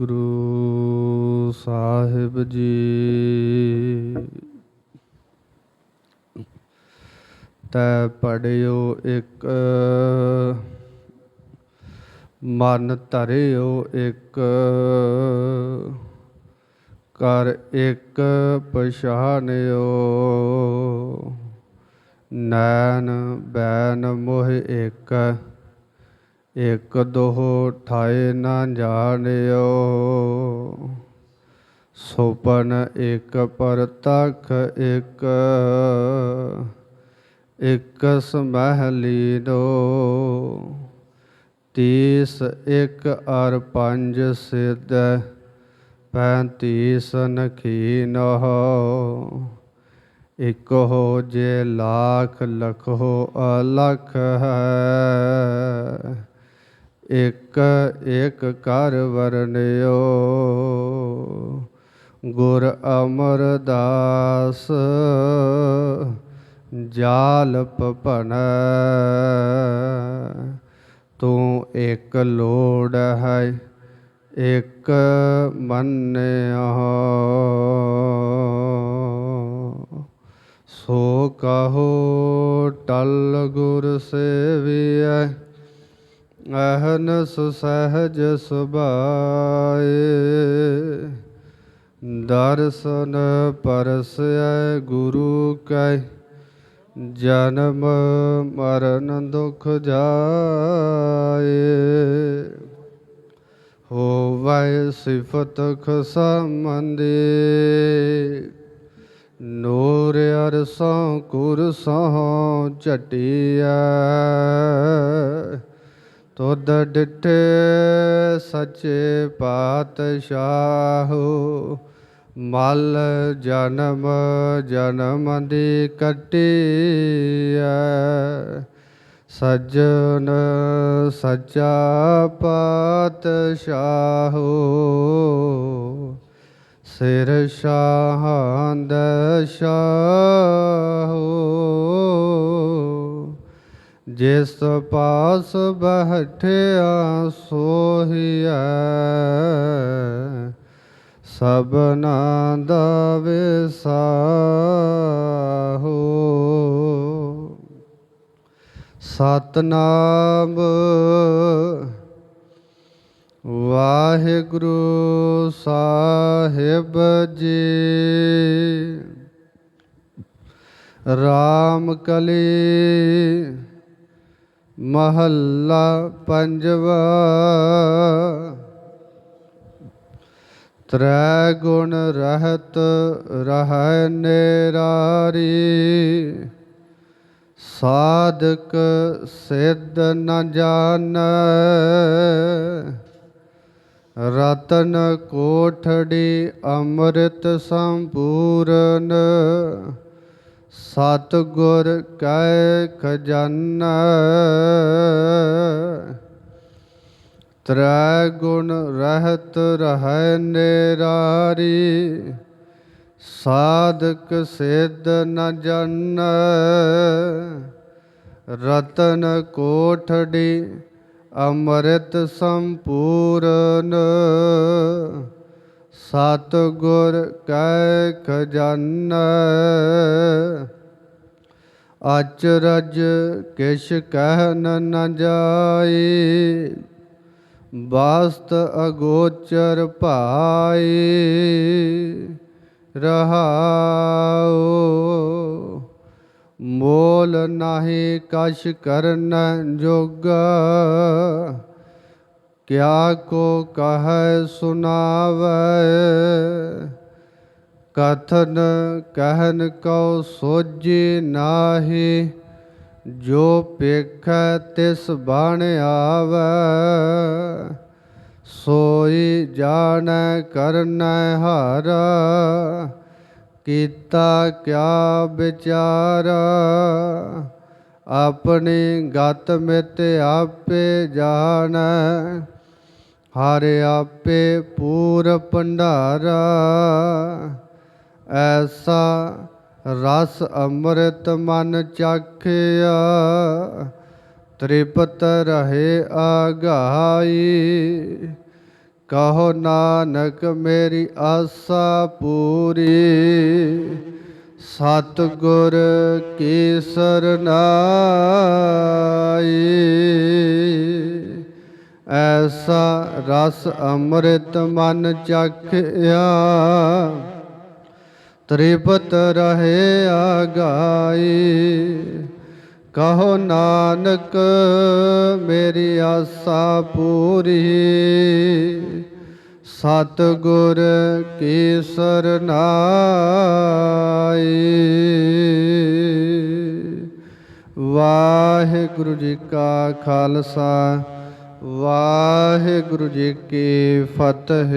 ਵਾਹਿਗੁਰੂ ਸਾਹਿਬ ਜੀ। ਤੈ ਪੜਿਓ ਇੱਕ, ਮਨ ਧਰਿਓ ਇੱਕ, ਕਰ ਇੱਕ ਪਛਾਨਿਓ। ਨੈਣ ਬੈਨ ਮੋਹ ਇੱਕ ਇਕ ਦੋਹ ਠਾਏ ਨਾ ਜਾਣਿਓ। ਸੁਪਨ ਇਕ ਪਰਤਖ ਇਕ ਇਕ ਸਮਹਿ ਲੀਨੋ। ਤੀਸ ਇਕ ਅਰ ਪੰਜ ਸਿਧ, ਪੈਂਤੀਸ ਨਖੀਨੋ। ਇਕ ਹੋ ਜੇ ਲੱਖ ਲਾਖ ਹੋ ਅਲਖ ਹੈ। ਇਕ ਇਕ ਕਰ ਵਰਨਿਓ ਗੁਰ ਅਮਰਦਾਸ, ਜਾਲ ਪਪਨ ਤੂੰ ਇੱਕ ਲੋੜ ਹੈ, ਇੱਕ ਮੰਨਿਆ ਸੋ ਕਹੋ, ਟਲ ਗੁਰ ਸੇਵੀਐ। ਅਹਨਸ ਸਹਜ ਸੁਭਾਏ, ਦਰਸ਼ਨ ਪਰਸੈ ਗੁਰੂ ਕੈ, ਜਨਮ ਮਰਨ ਦੁਖ ਜਾਏ। ਹੋਵੈ ਸਿਫਤ ਖਸਮੰਦੇ, ਨੂਰ ਅਰਸੋਂ ਕੁਰਸੋਂ ਝਟਿਆ ਤੁਧ ਡਿਠੇ ਸੱਚੇ ਪਾਤਸ਼ਾਹੋ, ਮਲ ਜਨਮ ਜਨਮ ਦੀ ਕਟਿਆ ਸੱਜਣ ਸੱਚਾ ਪਾਤਸ਼ਾਹੋ, ਸਿਰ ਸ਼ਾਹੰਦ ਸ਼ਾਹੋ ਜਿਸ ਪਾਸ ਬਹਿਠਿਆ ਸੋਹੀਐ ਸਭਨਾ ਦਾ ਵਿਸਾਹੋ। ਸਤਨਾਮ ਵਾਹਿਗੁਰੂ ਸਾਹਿਬ ਜੀ। ਰਾਮ ਕਲੀ ਮਹੱਲਾ ਪੰਜਵਾ। ਤ੍ਰੈ ਗੁਣ ਰਹਿਤ ਰਹਿ ਨੇਰਾਰੀ। ਸਾਧਕ ਸਿੱਧ ਨ ਜਾਣ। ਰਤਨ ਕੋਠੜੀ ਅੰਮ੍ਰਿਤ ਸੰਪੂਰਨ। ਸਤ ਗੁਰ ਕੈ ਖਜ਼ਾਨਾ। ਤ੍ਰੈ ਗੁਣ ਰਹਿਤ ਰਹਿ ਨੇਰਾਰੀ, ਸਾਧਕ ਸਿੱਧ ਨ ਜਾਣੈ ਰਤਨ ਕੋਠੜੀ ਅੰਮ੍ਰਿਤ ਸੰਪੂਰਨ। ਸਤ ਗੁਰ ਕੈ ਖਜ਼ਾਨਾ, ਅਚਰਜ ਕਿਛ ਕਹਿ ਨ ਜਾਈ ਬਾਸਤ ਅਗੋਚਰ ਭਾਈ ਰਹਾਉ। ਮੋਲ ਨਾਹੀ ਕਛ ਕਰਨ ਜੋਗਾ ਕਿਆ ਕੋ ਕਹੈ ਸੁਨਾਵੈ ਕਥਨ ਕਹਿਨ ਕਉ ਸੋਜੀ ਨਾਹੀ, ਜੋ ਪੇਖੈ ਤਿਸ ਬਣ ਆਵੈ। ਸੋਈ ਜਾਣੈ, ਕਰਨੈ ਹਾਰਾ, ਕੀਤਾ ਕਿਆ ਵਿਚਾਰਾ? ਆਪਣੀ ਗਤ ਮਿਤ ਆਪੇ ਜਾਣੈ। ਹਰ ਆਪੇ ਪੂਰ ਭੰਡਾਰਾ, ਐਸਾ ਰਸ ਅੰਮ੍ਰਿਤ ਮਨ ਚਾਖਿਆ। ਤ੍ਰਿਪਤ ਰਹੇ ਆਗਾਈ ਕਹੋ ਨਾਨਕ ਮੇਰੀ ਆਸਾ ਪੂਰੀ। ਸਤਿਗੁਰ ਕੀ ਸਰਨਾਈ। ਐਸਾ ਰਸ ਅੰਮ੍ਰਿਤ ਮਨ ਚਖਿਆ। ਤ੍ਰਿਪਤ ਰਹੇ ਆਗਾਈ ਕਹੋ ਨਾਨਕ, ਮੇਰੀ ਆਸਾ ਪੂਰੀ। ਸਤਿਗੁਰ ਕੀ ਸਰਨਾਈ ਵਾਹਿਗੁਰੂ ਜੀ ਕਾ ਖਾਲਸਾ। ਵਾਹਿਗੁਰੂ ਜੀ ਕੀ ਫਤਿਹ।